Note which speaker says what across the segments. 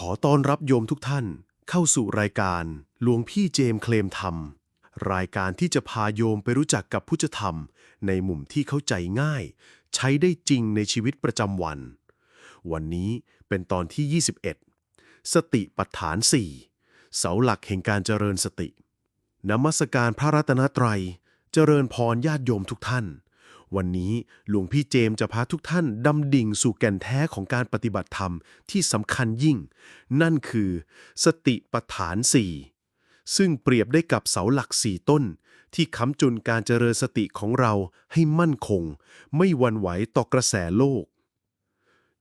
Speaker 1: ขอต้อนรับโยมทุกท่านเข้าสู่รายการหลวงพี่เจมส์เคลมธรรม รายการที่จะพาโยมไปรู้จักกับพุทธธรรม ในมุมที่เข้าใจง่าย ใช้ได้จริงในชีวิตประจำวัน วันนี้เป็นตอนที่ 21 สติปัฏฐาน 4 เสาหลักแห่งการเจริญสตินมัสการพระรัตนตรัย เจริญพรญาติโยมทุกท่าน วันนี้หลวงพี่เจมส์จะพาทุกท่านดำดิ่งสู่แก่นแท้ของการปฏิบัติธรรมที่สำคัญยิ่ง นั่นคือ สติปัฏฐาน4ซึ่งเปรียบได้กับเสาหลักสี่ต้น ที่ค้ำจุนการเจริญสติของเราให้มั่นคง ไม่วันไหวต่อกระแสโลก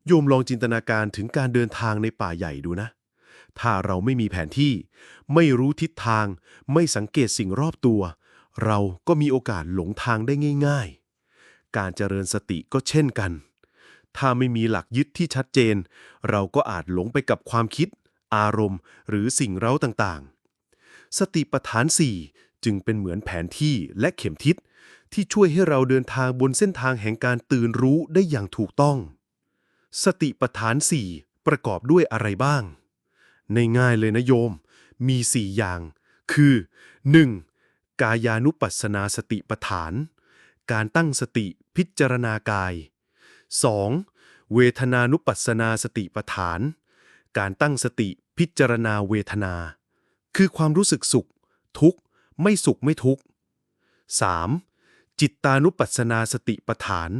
Speaker 1: โยมลองจินตนาการถึงการเดินทางในป่าใหญ่ดูนะ ถ้าเราไม่มีแผนที่ ไม่รู้ทิศทาง ไม่สังเกตสิ่งรอบตัว เราก็มีโอกาสหลงทางได้ง่าย ๆ การเจริญสติก็เช่นกัน ถ้าไม่มีหลักยึดที่ชัดเจน เราก็อาจหลงไปกับความคิด อารมณ์ หรือสิ่งเร้าต่างๆ สติปัฏฐาน 4 จึงเป็นเหมือนแผนที่และเข็มทิศ ที่ช่วยให้เราเดินทางบนเส้นทางแห่งการตื่นรู้ได้อย่างถูกต้อง สติปัฏฐาน 4 ประกอบด้วยอะไรบ้าง ในง่ายเลยนะโยม มี 4 อย่าง คือ 1. กายานุปัสสนาสติปัฏฐาน การตั้งสติพิจารณากาย 2. เวทนานุปัสสนาสติปัฏฐาน การตั้งสติพิจารณาเวทนา คือความรู้สึกสุข ทุกข์ ไม่สุขไม่ทุกข์ 3. จิตตานุปัสสนาสติปัฏฐาน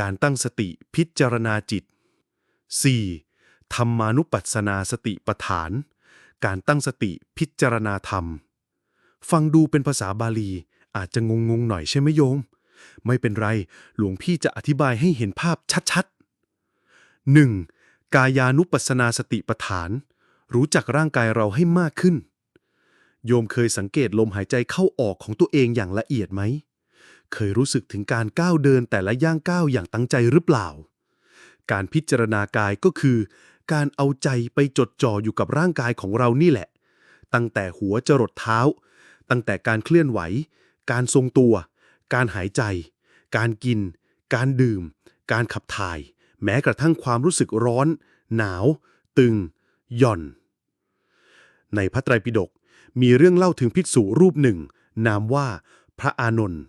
Speaker 1: การตั้งสติพิจารณาจิต 4. ธรรมานุปัสสนาสติปัฏฐาน การตั้งสติพิจารณาธรรม ฟังดูเป็นภาษาบาลีอาจจะงงๆหน่อยใช่ไหมโยม ไม่เป็นไร หลวงพี่จะอธิบายให้เห็นภาพชัดๆ 1. กายานุปัสสนาสติปฐาน รู้จักร่างกายเราให้มากขึ้น โยมเคยสังเกตลมหายใจเข้าออกของตัวเองอย่างละเอียดไหม เคยรู้สึกถึงการก้าวเดินแต่ละย่างก้าวอย่างตั้งใจหรือเปล่า การพิจารณากายก็คือ การเอาใจไปจดจ่ออยู่กับร่างกายของเรานี่แหละ ตั้งแต่หัวจรดเท้า ตั้งแต่การเคลื่อนไหว การทรงตัว การหายใจ การกิน การดื่ม การขับถ่าย แม้กระทั่งความรู้สึกร้อน หนาว ตึง หย่อน ในพระไตรปิฎกมีเรื่องเล่าถึงภิกษุรูปหนึ่ง นามว่าพระอานนท์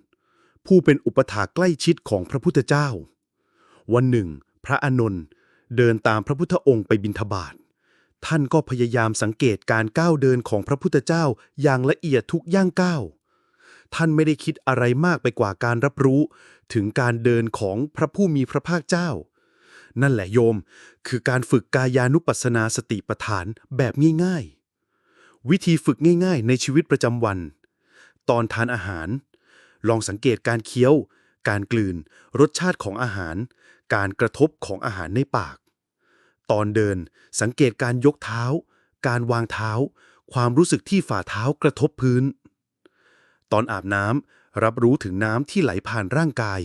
Speaker 1: ผู้เป็นอุปถากใกล้ชิดของพระพุทธเจ้า วันหนึ่ง พระอานนท์เดินตามพระพุทธองค์ไปบิณฑบาตท่านก็พยายามสังเกตการก้าวเดินของพระพุทธเจ้าอย่างละเอียดทุกย่างก้าว ท่านไม่ได้คิดอะไรมากไปกว่าการรับรู้ ถึงการเดินของพระผู้มีพระภาคเจ้า นั่นแหละโยม คือการฝึกกายานุปัสสนาสติปัฏฐานแบบง่ายๆ วิธีฝึกง่ายๆ ในชีวิตประจำวัน ตอนทานอาหาร ลองสังเกตการเคี้ยว การกลืน รสชาติของอาหาร การกระทบของอาหารในปาก ตอนเดินสังเกตการยกเท้า การวางเท้า ความรู้สึกที่ฝ่าเท้ากระทบพื้น ตอนอาบน้ำรับรู้ถึงน้ำที่ไหลผ่านร่างกาย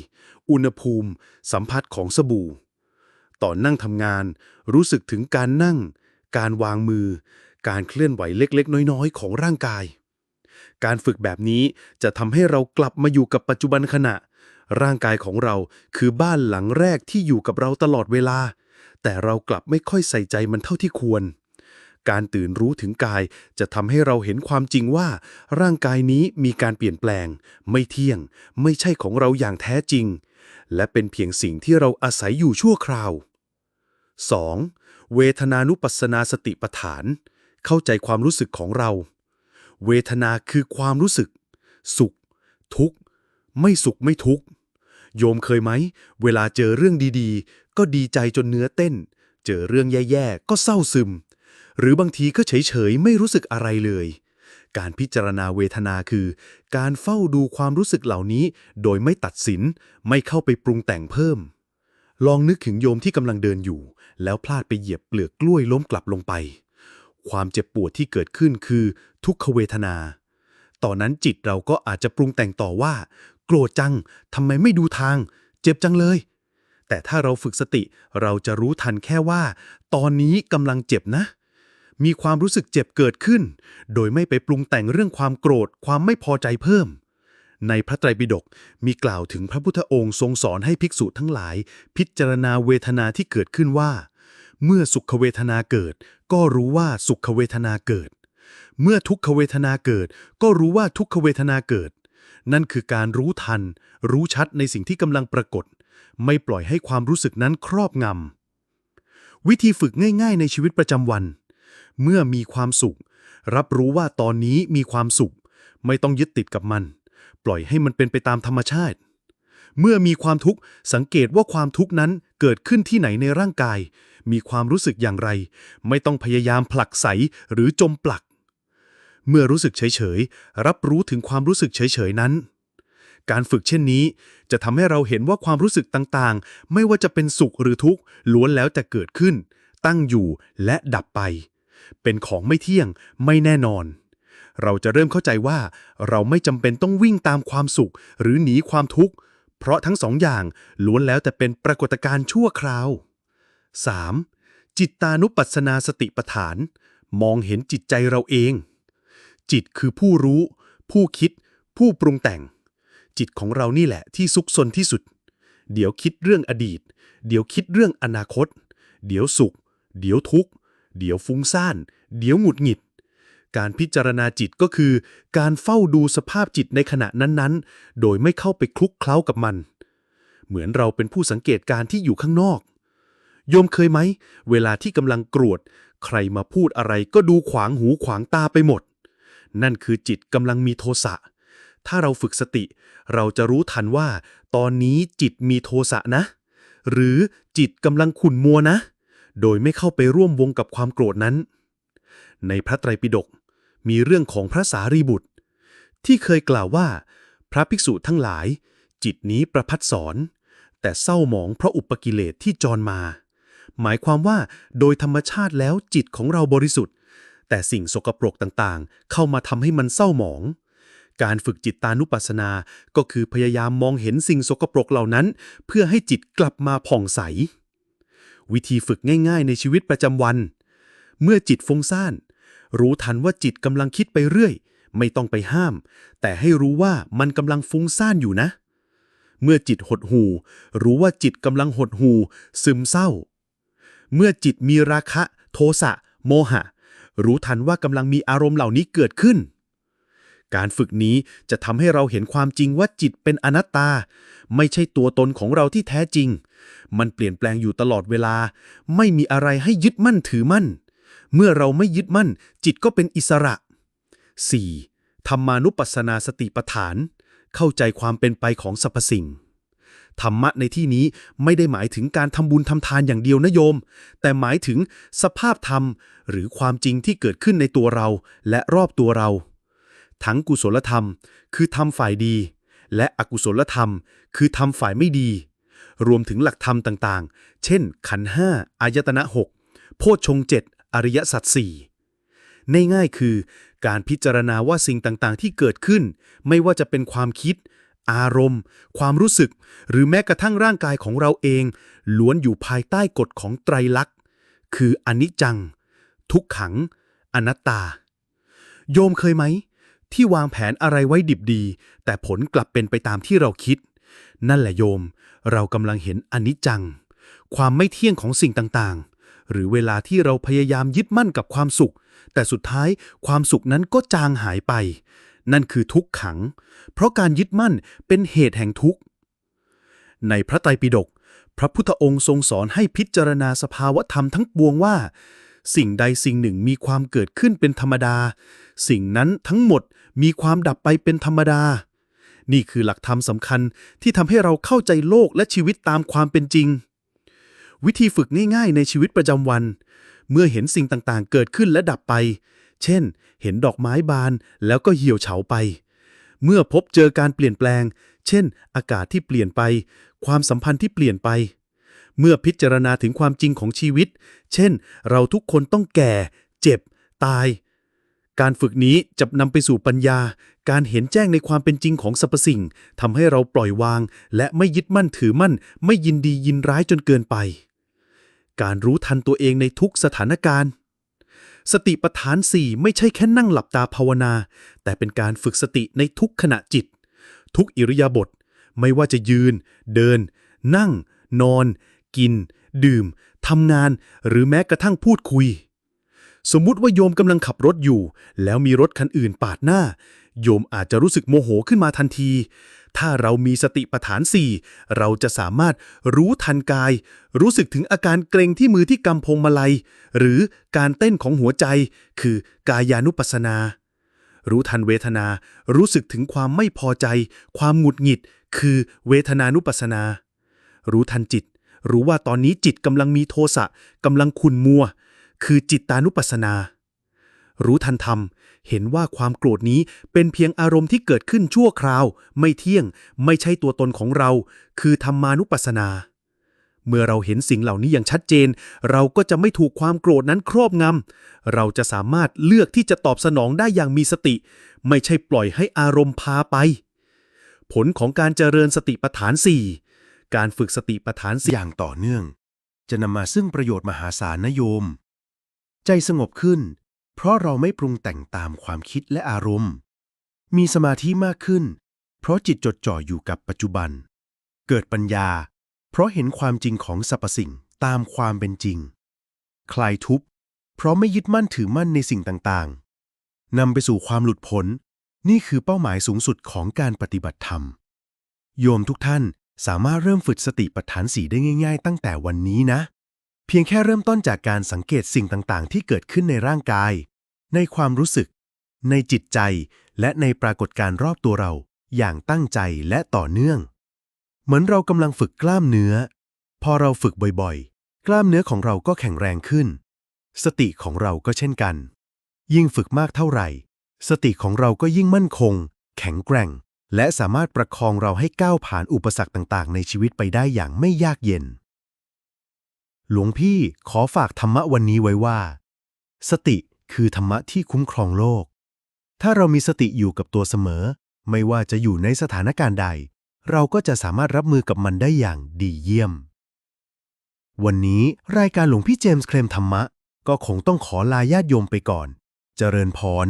Speaker 1: อุณหภูมิ สัมผัสของสบู่ ตอนนั่งทำงาน รู้สึกถึงการนั่ง การวางมือ การเคลื่อนไหวเล็กๆ น้อยๆ ของร่างกาย การฝึกแบบนี้จะทำให้เรากลับมาอยู่กับปัจจุบันขณะ ร่างกายของเราคือบ้านหลังแรกที่อยู่กับเราตลอดเวลา แต่เรากลับไม่ค่อยใส่ใจมันเท่าที่ควร การตื่นรู้ถึงกาย จะทำให้เราเห็นความจริงว่า ร่างกายนี้มีการเปลี่ยนแปลง ไม่เที่ยง ไม่ใช่ของเราอย่างแท้จริง และเป็นเพียงสิ่งที่เราอาศัยอยู่ชั่วคราว 2. เวทนานุปัสนาสติปัฏฐาน เข้าใจความรู้สึกของเรา เวทนาคือความรู้สึก สุข ทุกข์ ไม่สุขไม่ทุกข์โยมเคยไหม เวลาเจอเรื่องดีๆ ก็ดีใจจนเนื้อเต้น เจอเรื่องแย่ๆ ก็เศร้าซึม หรือบางทีก็เฉยๆ ไม่รู้สึกอะไรเลย การพิจารณาเวทนาคือ การเฝ้าดูความรู้สึกเหล่านี้ โดยไม่ตัดสิน ไม่เข้าไปปรุงแต่งเพิ่ม ลองนึกถึงโยมที่กำลังเดินอยู่ แล้วพลาดไปเหยียบเปลือกกล้วยล้มกลับลงไป ความเจ็บปวดที่เกิดขึ้นคือ ทุกขเวทนา ตอนนั้นจิตเราก็อาจจะปรุงแต่งต่อว่า โกรธจังทำไมไม่ดูทาง เจ็บจังเลยแต่ถ้าเราฝึกสติเราจะรู้ทันแค่ว่า ตอนนี้กำลังเจ็บนะ มีความรู้สึกเจ็บเกิดขึ้น โดยไม่ไปปรุงแต่งเรื่องความโกรธความไม่พอใจเพิ่ม ในพระไตรปิฎกมีกล่าวถึงพระพุทธองค์ทรงสอนให้ภิกษุทั้งหลาย พิจารณาเวทนาที่เกิดขึ้นว่า เมื่อสุขเวทนาเกิด
Speaker 2: ก็รู้ว่าสุขเวทนาเกิด เมื่อทุกขเวทนาเกิด ก็รู้ว่าทุกขเวทนาเกิด นั่นคือการรู้ทัน รู้ชัดในสิ่งที่กำลังปรากฏ ไม่ปล่อยให้ความรู้สึกนั้นครอบงำวิธีฝึกง่ายๆในชีวิตประจำวัน เมื่อมีความสุข รับรู้ว่าตอนนี้มีความสุข ไม่ต้องยึดติดกับมัน ปล่อยให้มันเป็นไปตามธรรมชาติ เมื่อมีความทุกข์สังเกตว่าความทุกข์นั้นเกิดขึ้นที่ไหนในร่างกาย มีความรู้สึกอย่างไร ไม่ต้องพยายามผลักไสหรือจมปลัก เมื่อรู้สึกเฉยๆ รับรู้ถึงความรู้สึกเฉยๆ นั้น การฝึกเช่นนี้ จะทำให้เราเห็นว่าความรู้สึกต่างๆ ไม่ว่าจะเป็นสุขหรือทุกข์ล้วนแล้วแต่เกิดขึ้น ตั้งอยู่และดับไป เป็นของไม่เที่ยงไม่แน่นอน เราจะเริ่มเข้าใจว่า เราไม่จำเป็นต้องวิ่งตามความสุข หรือหนีความทุกข์ เพราะทั้งสองอย่างล้วนแล้วแต่เป็นปรากฏการณ์ชั่วคราว 3. จิตตานุปัสสนาสติปัฏฐาน มองเห็นจิตใจเราเอง จิตคือผู้รู้ ผู้คิด ผู้ปรุงแต่ง จิตของเรานี่แหละที่ซุกซนที่สุด เดี๋ยวคิดเรื่องอดีต เดี๋ยวคิดเรื่องอนาคต เดี๋ยวสุข เดี๋ยวทุกข์ เดี๋ยวฟุ้งซ่าน เดี๋ยวหงุดหงิด การพิจารณาจิตก็คือ การเฝ้าดูสภาพจิตในขณะนั้นๆ โดยไม่เข้าไปคลุกเคล้ากับมัน เหมือนเราเป็นผู้สังเกตการณ์ที่อยู่ข้างนอก โยมเคยไหม เวลาที่กำลังโกรวดใครมาพูดอะไรก็ดูขวางหูขวางตาไปหมด นั่นคือจิตกำลังมีโทสะ ถ้าเราฝึกสติ เราจะรู้ทันว่า ตอนนี้จิตมีโทสะนะ หรือจิตกำลังขุ่นมัวนะ โดยไม่เข้าไปร่วมวงกับความโกรธนั้น ในพระไตรปิฎกมีเรื่องของพระสารีบุตร ที่เคยกล่าวว่า พระภิกษุทั้งหลาย จิตนี้ประพัดสอน แต่เศร้าหมองเพราะอุปกิเลสที่จรมา หมายความว่าโดยธรรมชาติแล้วจิตของเราบริสุทธิ์ แต่สิ่งสกปรกต่างๆ เข้ามาทำให้มันเศร้าหมองการฝึกจิตตานุปัสสนา ก็คือพยายามมองเห็นสิ่งสกปรกเหล่านั้น เพื่อให้จิตกลับมาผ่องใส วิธีฝึกง่ายๆ ในชีวิตประจำวัน เมื่อจิตฟุ้งซ่าน รู้ทันว่าจิตกำลังคิดไปเรื่อย ไม่ต้องไปห้าม แต่ให้รู้ว่ามันกำลังฟุ้งซ่านอยู่นะ เมื่อจิตหดหู รู้ว่าจิตกำลังหดหู ซึมเศร้า เมื่อจิตมีราคะ โทสะ โมหะ รู้ทันว่ากำลังมีอารมณ์เหล่านี้เกิดขึ้น การฝึกนี้จะทำให้เราเห็นความจริงว่าจิตเป็นอนัตตา ไม่ใช่ตัวตนของเราที่แท้จริง มันเปลี่ยนแปลงอยู่ตลอดเวลา ไม่มีอะไรให้ยึดมั่นถือมั่น เมื่อเราไม่ยึดมั่น จิตก็เป็นอิสระ 4. ธรรมานุปัสสนาสติปัฏฐาน เข้าใจความเป็นไปของสรรพสิ่งธรรมะในที่นี้ไม่ได้หมายถึงการทำบุญทำทานอย่างเดียวนะโยม แต่หมายถึงสภาพธรรม หรือความจริงที่เกิดขึ้นในตัวเราและรอบตัวเรา ทั้งกุศลธรรม คือทำฝ่ายดี และอกุศลธรรม คือทำฝ่ายไม่ดี รวมถึงหลักธรรมต่างๆ เช่น ขันห้าอายตนะหกโพชฌงเจ็ดอริยสัจสี่ในง่ายๆคือ การพิจารณาว่าสิ่งต่างๆ ที่เกิดขึ้น ไม่ว่าจะเป็นความคิด อารมณ์ ความรู้สึก หรือแม้กระทั่งร่างกายของเราเอง ล้วนอยู่ภายใต้กฎของไตรลักษณ์ คืออนิจจัง ทุกขัง อนัตตา โยมเคยไหม ที่วางแผนอะไรไว้ดิบดี แต่ผลกลับเป็นไปตามที่เราคิด นั่นแหละโยม เรากำลังเห็นอนิจจัง ความไม่เที่ยงของสิ่งต่างๆ หรือเวลาที่เราพยายามยึดมั่นกับความสุข แต่สุดท้ายความสุขนั้นก็จางหายไป นั่นคือทุกขัง เพราะการยึดมั่นเป็นเหตุแห่งทุกข์ ในพระไตรปิฎกพระพุทธองค์ทรงสอนให้พิจารณาสภาวธรรมทั้งปวงว่า สิ่งใดสิ่งหนึ่งมีความเกิดขึ้นเป็นธรรมดา สิ่งนั้นทั้งหมดมีความดับไปเป็นธรรมดา นี่คือหลักธรรมสำคัญที่ทำให้เราเข้าใจโลกและชีวิตตามความเป็นจริง วิธีฝึกง่ายๆ ในชีวิตประจำวัน เมื่อเห็นสิ่งต่างๆ เกิดขึ้นและดับไป เช่น เห็นดอกไม้บานแล้วก็เหี่ยวเฉาไป เมื่อพบเจอการเปลี่ยนแปลง เช่น อากาศที่เปลี่ยนไป ความสัมพันธ์ที่เปลี่ยนไป เมื่อพิจารณาถึงความจริงของชีวิต เช่น เราทุกคนต้องแก่ เจ็บ ตาย การฝึกนี้จะนำไปสู่ปัญญา การเห็นแจ้งในความเป็นจริงของสรรพสิ่งทำให้เราปล่อยวาง และไม่ยึดมั่นถือมั่น ไม่ยินดียินร้ายจนเกินไป การรู้ทันตัวเองในทุกสถานการณ์สติปัฏฐานสี่ไม่ใช่แค่นั่งหลับตาภาวนา แต่เป็นการฝึกสติในทุกขณะจิต ทุกอิริยาบถไม่ว่าจะยืน เดิน นั่ง นอน กิน ดื่มทำงาน หรือแม้กระทั่งพูดคุย สมมุติว่าโยมกำลังขับรถอยู่ แล้วมีรถคันอื่นปาดหน้า โยมอาจจะรู้สึกโมโหขึ้นมาทันที ถ้าเรามีสติปัฏฐานสี่เราจะสามารถรู้ทันกาย รู้สึกถึงอาการเกรงที่มือที่กำพงมาลัย หรือการเต้นของหัวใจ คือกายานุปัสสนารู้ทันเวทนา รู้สึกถึงความไม่พอใจ ความหงุดหงิด คือเวทนานุปัสนา รู้ทันจิต รู้ว่าตอนนี้จิตกำลังมีโทสะกำลังขุนมัว คือจิตตานุปัสสนา รู้ทันธรรม เห็นว่าความโกรธนี้เป็นเพียงอารมณ์ที่เกิดขึ้นชั่วคราว ไม่เที่ยง ไม่ใช่ตัวตนของเรา คือธรรมานุปัสสนา เมื่อเราเห็นสิ่งเหล่านี้อย่างชัดเจน เราก็จะไม่ถูกความโกรธนั้นครอบงำเราจะสามารถเลือกที่จะตอบสนองได้อย่างมีสติ ไม่ใช่ปล่อยให้อารมณ์พาไป ผลของการเจริญสติปัฏฐานสี่ การฝึกสติปัฏฐานส
Speaker 1: อย่างต่อเนื่อง จะนำมาซึ่งประโยชน์มหาศาลนะโยม ใจสงบขึ้น เพราะเราไม่ปรุงแต่งตามความคิดและอารมณ์ มีสมาธิมากขึ้น เพราะจิตจดจ่ออยู่กับปัจจุบัน เกิดปัญญา เพราะเห็นความจริงของสรรพสิ่งตามความเป็นจริง คลายทุกข์เพราะไม่ยึดมั่นถือมั่นในสิ่งต่างๆนำไปสู่ความหลุดพ้นนี่คือเป้าหมายสูงสุดของการปฏิบัติธรรม โยมทุกท่าน สามารถเริ่มฝึกสติปัฏฐานสีได้ง่าย ๆ ตั้งแต่วันนี้นะ เพียงแค่เริ่มต้นจากการสังเกตสิ่งต่างๆ ที่เกิดขึ้นในร่างกาย ในความรู้สึก ในจิตใจ และในปรากฏการณ์รอบตัวเรา อย่างตั้งใจและต่อเนื่อง เหมือนเรากำลังฝึกกล้ามเนื้อ พอเราฝึกบ่อยๆ กล้ามเนื้อของเราก็แข็งแรงขึ้น สติของเราก็เช่นกัน ยิ่งฝึกมากเท่าไหร่ สติของเราก็ยิ่งมั่นคง แข็งแกร่ง และสามารถประคองเราให้ก้าวผ่านอุปสรรคต่างๆ ในชีวิตไปได้อย่างไม่ยากเย็น หลวงพี่ขอฝากธรรมะวันนี้ไว้ว่า สติคือธรรมะที่คุ้มครองโลก ถ้าเรามีสติอยู่กับตัวเสมอ ไม่ว่าจะอยู่ในสถานการณ์ใด เราก็จะสามารถรับมือกับมันได้อย่างดีเยี่ยม วันนี้รายการหลวงพี่เจมส์เคลมธรรมะ ก็คงต้องขอลาญาติโยมไปก่อน เจริญพร